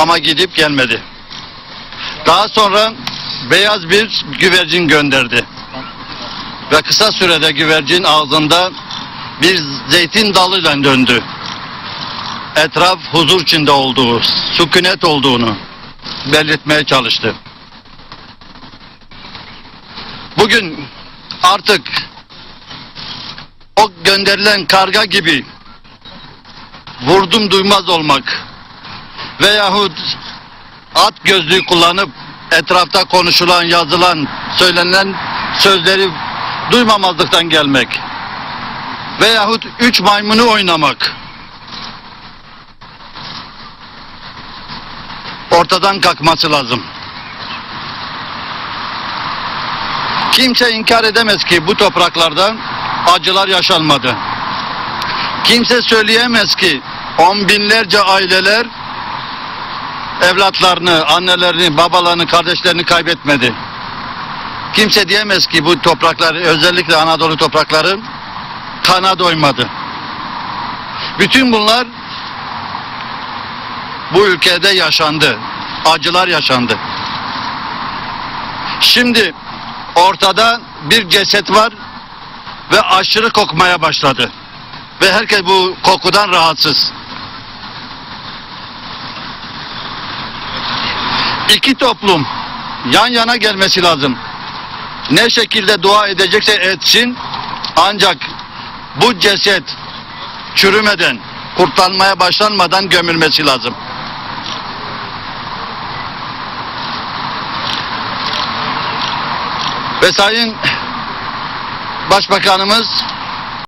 ama gidip gelmedi. Daha sonra beyaz bir güvercin gönderdi. Ve kısa sürede güvercin ağzında bir zeytin dalıyla döndü. Etraf huzur içinde olduğu, sükunet olduğunu belirtmeye çalıştı. Bugün artık o gönderilen karga gibi vurdum duymaz olmak veyahut at gözlüğü kullanıp etrafta konuşulan, yazılan, söylenen sözleri duymamazlıktan gelmek veyahut üç maymunu oynamak ortadan kalkması lazım. Kimse inkar edemez ki bu topraklarda acılar yaşanmadı. Kimse söyleyemez ki on binlerce aileler evlatlarını, annelerini, babalarını, kardeşlerini kaybetmedi. Kimse diyemez ki bu topraklar, özellikle Anadolu toprakları kana doymadı. Bütün bunlar bu ülkede yaşandı. Acılar yaşandı. Şimdi ortada bir ceset var ve aşırı kokmaya başladı. Ve herkes bu kokudan rahatsız. İki toplum yan yana gelmesi lazım. Ne şekilde dua edecekse etsin ancak bu ceset çürümeden, kurtlanmaya başlanmadan gömülmesi lazım. Ve Sayın Başbakanımız